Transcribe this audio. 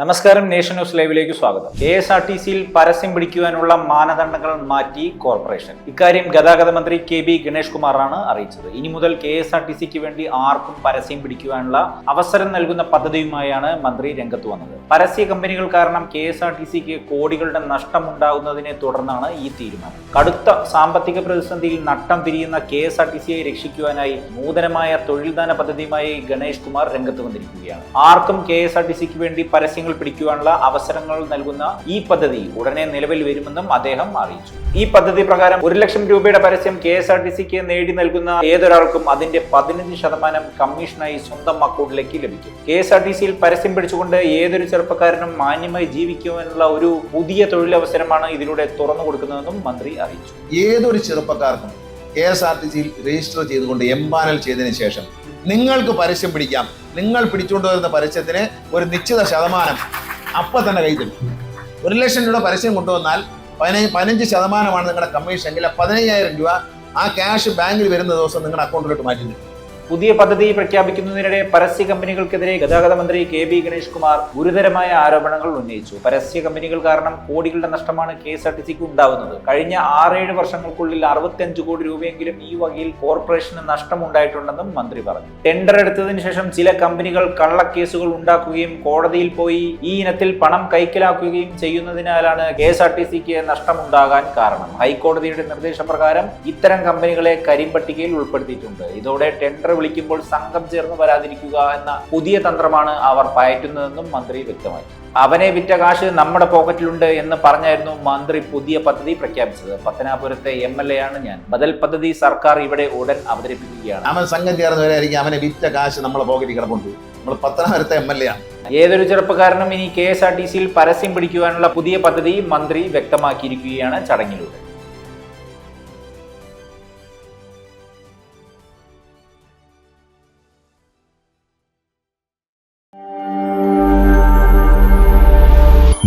നമസ്കാരം nation news ലൈവിലേക്ക് സ്വാഗതം. കെ എസ് ആർ ടി സിയിൽ പരസ്യം പിടിക്കുവാനുള്ള മാനദണ്ഡങ്ങൾ മാറ്റി കോർപ്പറേഷൻ. ഇക്കാര്യം ഗതാഗത മന്ത്രി കെ ബി ഗണേഷ് കുമാറാണ് അറിയിച്ചത്. ഇനി മുതൽ കെ എസ് ആർ ടി സിക്ക് വേണ്ടി ആർക്കും പരസ്യം പിടിക്കുവാനുള്ള അവസരം നൽകുന്ന പദ്ധതിയുമായാണ് മന്ത്രി രംഗത്ത് വന്നത്. പരസ്യ കമ്പനികൾ കാരണം കെ എസ് ആർ ടി സിക്ക് കോടികളുടെ നഷ്ടമുണ്ടാകുന്നതിനെ തുടർന്നാണ് ഈ തീരുമാനം. കടുത്ത സാമ്പത്തിക പ്രതിസന്ധിയിൽ നട്ടം തിരിയുന്ന കെ എസ് ആർ ടി സിയെ രക്ഷിക്കുവാനായി നൂതനമായ തൊഴിൽദാന പദ്ധതിയുമായി ഗണേഷ് കുമാർ രംഗത്ത് വന്നിരിക്കുകയാണ്. ആർക്കും കെ എസ് ആർ ടി സിക്ക് വേണ്ടി പരസ്യങ്ങൾ പിടിക്കുവാനുള്ള അവസരങ്ങൾ നൽകുന്ന ഈ പദ്ധതി ഉടനെ നിലവിൽ വരുമെന്നും അദ്ദേഹം അറിയിച്ചു. ഈ പദ്ധതി പ്രകാരം ഒരു ലക്ഷം രൂപയുടെ പരസ്യം കെ എസ് ആർ ടി സിക്ക് നേടി നൽകുന്ന ഏതൊരാൾക്കും അതിന്റെ പതിനഞ്ച് ശതമാനം കമ്മീഷനായി സ്വന്തം അക്കൗണ്ടിലേക്ക് ലഭിക്കും. കെ എസ് ആർ ടി സിയിൽ പരസ്യം പിടിച്ചുകൊണ്ട് ഏതൊരു ചെറുപ്പക്കാരനും മാന്യമായി ജീവിക്കുവാനുള്ള ഒരു പുതിയ തൊഴിലവസരമാണ് ഇതിലൂടെ തുറന്നു കൊടുക്കുന്നതെന്നും മന്ത്രി അറിയിച്ചു. ഏതൊരു ചെറുപ്പക്കാർക്കും കെ എസ് ആർ ടി സിയിൽ രജിസ്റ്റർ ചെയ്തുകൊണ്ട് എംപാനൽ ചെയ്തതിന് ശേഷം നിങ്ങൾക്ക് പരസ്യം പിടിക്കാം. നിങ്ങൾ പിടിച്ചുകൊണ്ട് വരുന്ന പരസ്യത്തിന് ഒരു നിശ്ചിത ശതമാനം അപ്പം തന്നെ കൈ തരും. ഒരു ലക്ഷം രൂപ പരസ്യം കൊണ്ടുവന്നാൽ പതിനഞ്ച് പതിനഞ്ച് ശതമാനമാണ് നിങ്ങളുടെ കമ്മീഷൻ എങ്കിൽ പതിനയ്യായിരം രൂപ ആ ക്യാഷ് ബാങ്കിൽ വരുന്ന ദിവസം നിങ്ങളുടെ അക്കൗണ്ടിലോട്ട് മാറ്റി പുതിയ പദ്ധതി പ്രഖ്യാപിക്കുന്നതിനിടെ പരസ്യ കമ്പനികൾക്കെതിരെ ഗതാഗത മന്ത്രി കെ ബി ഗണേഷ് കുമാർ ഗുരുതരമായ ആരോപണങ്ങൾ ഉന്നയിച്ചു. പരസ്യ കമ്പനികൾ കാരണം കോടികളുടെ നഷ്ടമാണ് കെ എസ് ആർ ടി സിക്ക് ഉണ്ടാവുന്നത്. കഴിഞ്ഞ ആറേഴ് വർഷങ്ങൾക്കുള്ളിൽ അറുപത്തിയഞ്ച് കോടി രൂപയെങ്കിലും ഈ വകയിൽ കോർപ്പറേഷന് നഷ്ടമുണ്ടായിട്ടുണ്ടെന്നും മന്ത്രി പറഞ്ഞു. ടെൻഡർ എടുത്തതിന് ശേഷം ചില കമ്പനികൾ കള്ളക്കേസുകൾ ഉണ്ടാക്കുകയും കോടതിയിൽ പോയി ഈ ഇനത്തിൽ പണം കൈക്കലാക്കുകയും ചെയ്യുന്നതിനാലാണ് കെ എസ് ആർ ടി സിക്ക് നഷ്ടമുണ്ടാകാൻ കാരണം. ഹൈക്കോടതിയുടെ നിർദ്ദേശപ്രകാരം ഇത്തരം കമ്പനികളെ കരിമ്പട്ടികയിൽ ഉൾപ്പെടുത്തിയിട്ടുണ്ട്. ഇതോടെ ടെൻഡർ വിളിക്കുമ്പോൾ സംഘം ചേർന്ന് വരാതിരിക്കുക എന്ന പുതിയ തന്ത്രമാണ് അവർ പയറ്റുന്നതെന്നും മന്ത്രി വ്യക്തമാക്കി. അവനെ വിറ്റ കാശ് നമ്മുടെ പോക്കറ്റിലുണ്ട് എന്ന് പറഞ്ഞായിരുന്നു മന്ത്രി പുതിയ പദ്ധതി പ്രഖ്യാപിച്ചത്. പത്തനാപുരത്തെ എം എൽ എ ആണ് ഞാൻ. ബദൽ പദ്ധതി സർക്കാർ ഇവിടെ ഉടൻ അവതരിപ്പിക്കുകയാണ്. അവൻ സംഘം ചേർന്നവരായിരിക്കും അവനെ വിറ്റ കാശ് നമ്മളെ പോക്കറ്റിൽ കിടപ്പുണ്ട്. നമ്മൾ പത്തനാപുരത്തെ എം എൽ എ ആണ് ഏതൊരു ചെറുപ്പക്കാരനും ഇനി കെ എസ് ആർ ടി സിയിൽ പരസ്യം പിടിക്കുവാനുള്ള പുതിയ പദ്ധതി മന്ത്രി വ്യക്തമാക്കിയിരിക്കുകയാണ് ചടങ്ങിലൂടെ.